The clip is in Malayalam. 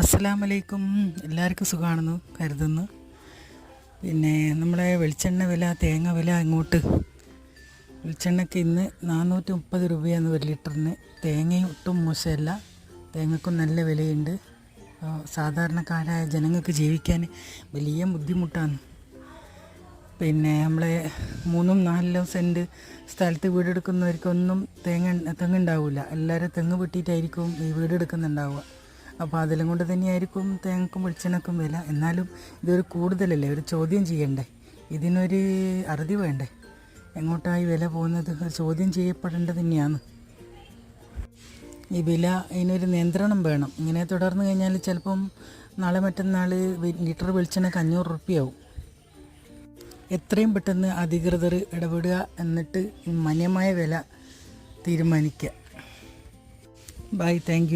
അസ്സലാം വലൈക്കും എല്ലാവർക്കും സുഖമാണെന്ന് കരുതുന്നു. പിന്നെ നമ്മുടെ വെളിച്ചെണ്ണ വില തേങ്ങ വില ഇങ്ങോട്ട് വെളിച്ചെണ്ണയ്ക്ക് ഇന്ന് നാനൂറ്റി മുപ്പത് രൂപയാണ് ഒരു ലിറ്ററിന്. തേങ്ങയും ഒട്ടും മോശമല്ല. തേങ്ങക്കും നല്ല വിലയുണ്ട്. സാധാരണക്കാരായ ജനങ്ങൾക്ക് ജീവിക്കാൻ വലിയ ബുദ്ധിമുട്ടാണ്. പിന്നെ നമ്മളെ മൂന്നും നാലിലും സെന്റ് സ്ഥലത്ത് വീടെടുക്കുന്നവർക്കൊന്നും തേങ്ങ തെങ്ങുണ്ടാവില്ല എല്ലാവരും തെങ്ങ് വെട്ടിയിട്ടായിരിക്കും ഈ വീടെടുക്കുന്നുണ്ടാവുക. അപ്പോൾ അതിലും കൊണ്ട് തന്നെയായിരിക്കും തേങ്ങക്കും വെളിച്ചെണ്ണക്കും വില. എന്നാലും ഇതൊരു കൂടുതലല്ലേ? ഒരു ചോദ്യം ചെയ്യണ്ടേ? ഇതിനൊരു അറുതി വേണ്ടേ? എങ്ങോട്ടായി വില പോകുന്നത്? ചോദ്യം ചെയ്യപ്പെടേണ്ടത് തന്നെയാണ്. ഈ വില ഇതിനൊരു നിയന്ത്രണം വേണം. ഇങ്ങനെ തുടർന്ന് കഴിഞ്ഞാൽ ചിലപ്പം നാളെ മറ്റന്നാൾ ലിറ്റർ വെളിച്ചെണ്ണക്ക് അഞ്ഞൂറ് റുപ്യയാവും എത്രയും പെട്ടെന്ന് അധികൃതർ ഇടപെടുക എന്നിട്ട് മാന്യമായ വില തീരുമാനിക്കുക. Bye thank